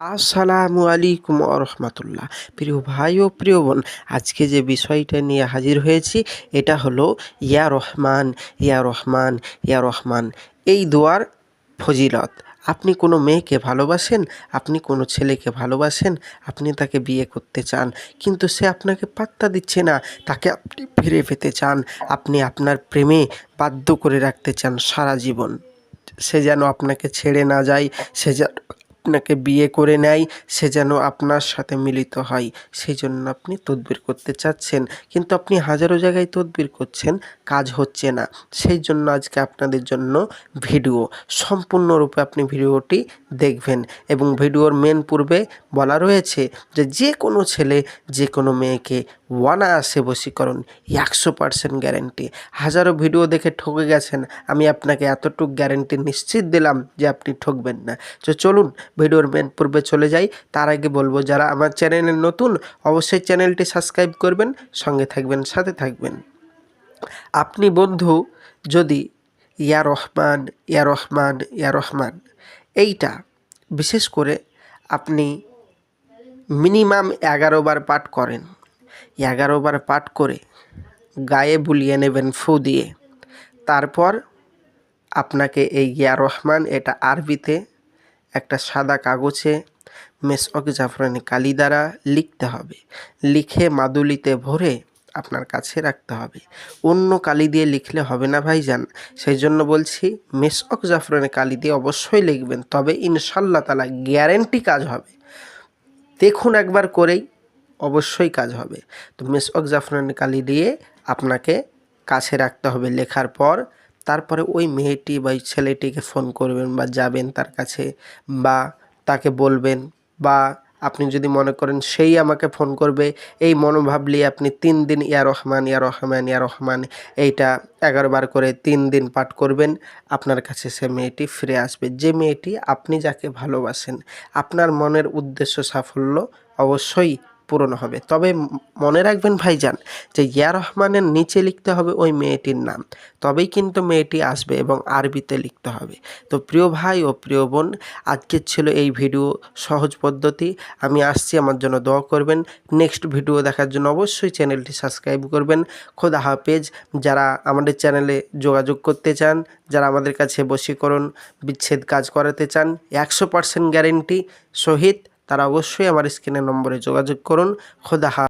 আসসালামু আলাইকুম রহমতুল্লাহ। প্রিয় ভাই ও প্রিয় বোন, আজকে যে বিষয়টা নিয়ে হাজির হয়েছি, এটা হলো ইয়া রহমান ইয়া রহমান ইয়া রহমান, এই দোয়ার ফজিলত। আপনি কোনো মেয়েকে ভালোবাসেন? আপনি কোনো ছেলেকে ভালোবাসেন? আপনি তাকে বিয়ে করতে চান, কিন্তু সে আপনাকে পাত্তা দিচ্ছে না, তাকে আপনি ফিরে পেতে চান, আপনি আপনার প্রেমে বাধ্য করে রাখতে চান সারা জীবন। সে যেন আপনাকে ছেড়ে না যায়, সে যেন আপনাকে বিয়ে করে নেয়, সে যেন আপনার সাথে মিলিত হয়। সেই জন্য আপনি তদবির করতে চাচ্ছেন। কিন্তু আপনি হাজারো জায়গায় তদবির করছেন, কাজ হচ্ছে না। সেই জন্য আজকে আপনাদের জন্য ভিডিও। সম্পূর্ণরূপে আপনি ভিডিওটি দেখবেন এবং ভিডিওর মেন পূর্বে বলা রয়েছে যে যে কোনো ছেলে যে কোনো মেয়েকে অনায়াসে বশীকরণ, একশো পার্সেন্ট গ্যারেন্টি হাজারো ভিডিও দেখে ঠকে গেছেন। আমি আপনাকে এতটুকু গ্যারেন্টি নিশ্চিত দিলাম যে আপনি ঠকবেন না। তো চলুন ভিডিওর মেন পূর্বে চলে যাই। তার আগে বলব, যারা আমার চ্যানেলে নতুন, অবশ্যই চ্যানেলটি সাবস্ক্রাইব করবেন, সঙ্গে থাকবেন, সাথে থাকবেন। আপনি বন্ধু, যদি ইয়া রহমান ইয়া রহমান ইয়া রহমান, এইটা বিশেষ করে আপনি মিনিমাম এগারো বার পাঠ করেন। এগারো বার পাঠ করে গায়ে বুলিয়ে নেবেন, ফু দিয়ে। তারপর আপনাকে এই ইয়া রহমান, এটা আরবিতে একটা সাদা কাগজে মেসক জাফরানি কালি দ্বারা লিখতে হবে। লিখে মাদুলিতে ভরে আপনার কাছে রাখতে হবে। অন্য কালি দিয়ে লিখলে হবে না ভাইজান। সেই জন্য বলছি মেসক জাফরানি কালি দিয়ে অবশ্যই লিখবেন। তবে ইনশাল্লাহ তালা গ্যারেন্টি কাজ হবে। দেখুন একবার করেই অবশ্যই কাজ হবে। তো মেসক জাফরানি কালি দিয়ে আপনাকে কাছে রাখতে হবে। লেখার পর তারপরে ওই মেয়েটি বা ওই ছেলেটিকে ফোন করবেন বা যাবেন তার কাছে বা তাকে বলবেন বা আপনি যদি মনে করেন সেই আমাকে ফোন করবে, এই মনোভাব নিয়ে আপনি তিন দিন ইয়া রহমান ইয়া রহমান ইয়া রহমান, এইটা এগারো বার করে তিন দিন পাঠ করবেন, আপনার কাছে সে মেয়েটি ফিরে আসবে। যে মেয়েটি আপনি যাকে ভালোবাসেন, আপনার মনের উদ্দেশ্য সাফল্য অবশ্যই পূরণ হবে। তবে মনে রাখবেন ভাইজান যে ইয়া রহমানের নিচে লিখতে হবে ওই মেয়েটির নাম। তবেই কিন্তু মেয়েটি আসবে এবং আরবিতে লিখতে হবে। তো প্রিয় ভাই ও প্রিয় বোন আজকের ছিল এই ভিডিও সহজ পদ্ধতি। আমি আসছি, আমার জন্য দোয়া করবেন। নেক্সট ভিডিও দেখার জন্য অবশ্যই চ্যানেলটি সাবস্ক্রাইব করবেন। খোদা হাফেজ। যারা আমাদের চ্যানেলে যোগাযোগ করতে চান, যারা আমাদের কাছে বশীকরণ, বিচ্ছেদ কাজ করাতে চান, একশো পার্সেন্ট গ্যারেন্টি সহিত তারা অবশ্যই আমার স্ক্রিনের নম্বরে যোগাযোগ করুন। খোদা